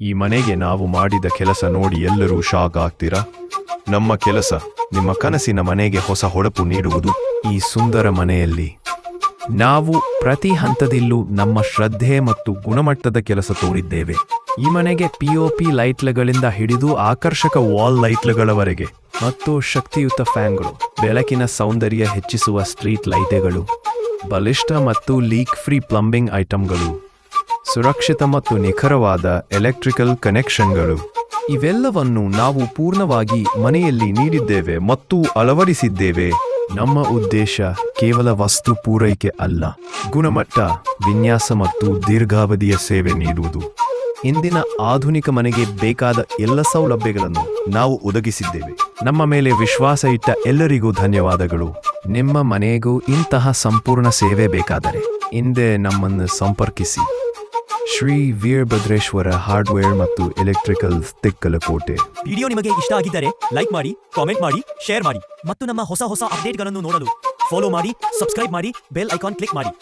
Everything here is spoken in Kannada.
ಈ ಮನೆಗೆ ನಾವು ಮಾಡಿದ ಕೆಲಸ ನೋಡಿ ಎಲ್ಲರೂ ಶಾಕ್ ಆಗ್ತೀರಾ? ನಮ್ಮ ಕೆಲಸ, ನಿಮ್ಮ ಕನಸಿನ ಮನೆಗೆ ಹೊಸ ಹೊಳಪು ನೀಡುವುದು ಈ ಸುಂದರ ಮನೆಯಲ್ಲಿ. ನಾವು ಪ್ರತಿ ಹಂತದಲ್ಲೂ ನಮ್ಮ ಶ್ರದ್ಧೆ ಮತ್ತು ಗುಣಮಟ್ಟದ ಕೆಲಸ ತೋರಿದ್ದೇವೆ. ಈ ಮನೆಗೆ ಪಿಒಪಿ ಲೈಟ್ಲಗಳಿಂದ ಹಿಡಿದು ಆಕರ್ಷಕ ವಾಲ್ ಲೈಟ್ಲಗಳವರೆಗೆ ಮತ್ತು ಶಕ್ತಿಯುತ ಫ್ಯಾನ್ಗಳು, ಬೆಳಕಿನ ಸೌಂದರ್ಯ ಹೆಚ್ಚಿಸುವ ಸ್ಟ್ರೀಟ್ ಲೈಟೆಗಳು, ಬಲಿಷ್ಠ ಮತ್ತು ಲೀಕ್ ಫ್ರೀ ಪ್ಲಂಬಿಂಗ್ ಐಟಂಗಳು. ಸುರಕ್ಷಿತ ಮತ್ತು ನಿಖರವಾದ ಎಲೆಕ್ಟ್ರಿಕಲ್ ಕನೆಕ್ಷನ್ಗಳು ಇವೆಲ್ಲವನ್ನು ನಾವು ಪೂರ್ಣವಾಗಿ ಮನೆಯಲ್ಲಿ ನೀಡಿದ್ದೇವೆ ಮತ್ತು ಅಳವಡಿಸಿದ್ದೇವೆ. ನಮ್ಮ ಉದ್ದೇಶ ಕೇವಲ ವಸ್ತು ಪೂರೈಕೆ ಅಲ್ಲ. ಗುಣಮಟ್ಟ, ವಿನ್ಯಾಸ ಮತ್ತು ದೀರ್ಘಾವಧಿಯ ಸೇವೆ ನೀಡುವುದು. ಇಂದಿನ ಆಧುನಿಕ ಮನೆಗೆ ಬೇಕಾದ ಎಲ್ಲ ಸೌಲಭ್ಯಗಳನ್ನು ನಾವು ಒದಗಿಸಿದ್ದೇವೆ. ನಮ್ಮ ಮೇಲೆ ವಿಶ್ವಾಸ ಇಟ್ಟ ಎಲ್ಲರಿಗೂ ಧನ್ಯವಾದಗಳು. ನಿಮ್ಮ ಮನೆಗೂ ಇಂತಹ ಸಂಪೂರ್ಣ ಸೇವೆ ಬೇಕಾದರೆ, ಹಿಂದೆ ನಮ್ಮನ್ನು ಸಂಪರ್ಕಿಸಿ. ಶ್ರೀ ವೀರಭದ್ರೇಶ್ವರ ಹಾರ್ಡ್ವೇರ್ ಮತ್ತು ಎಲೆಕ್ಟ್ರಿಕಲ್ ತಿಕ್ಕಲಕೋಟೆ ವಿಡಿಯೋ ನಿಮಗೆ ಇಷ್ಟ ಆಗಿದ್ದರೆ ಲೈಕ್ ಮಾಡಿ, ಕಾಮೆಂಟ್ ಮಾಡಿ, ಶೇರ್ ಮಾಡಿ ಮತ್ತು ನಮ್ಮ ಹೊಸ ಹೊಸ ಅಪ್ಡೇಟ್ಗಳನ್ನು ನೋಡಲು ಫಾಲೋ ಮಾಡಿ ಸಬ್ಸ್ಕ್ರೈಬ್ ಮಾಡಿ ಬೆಲ್ ಐಕಾನ್ ಕ್ಲಿಕ್ ಮಾಡಿ.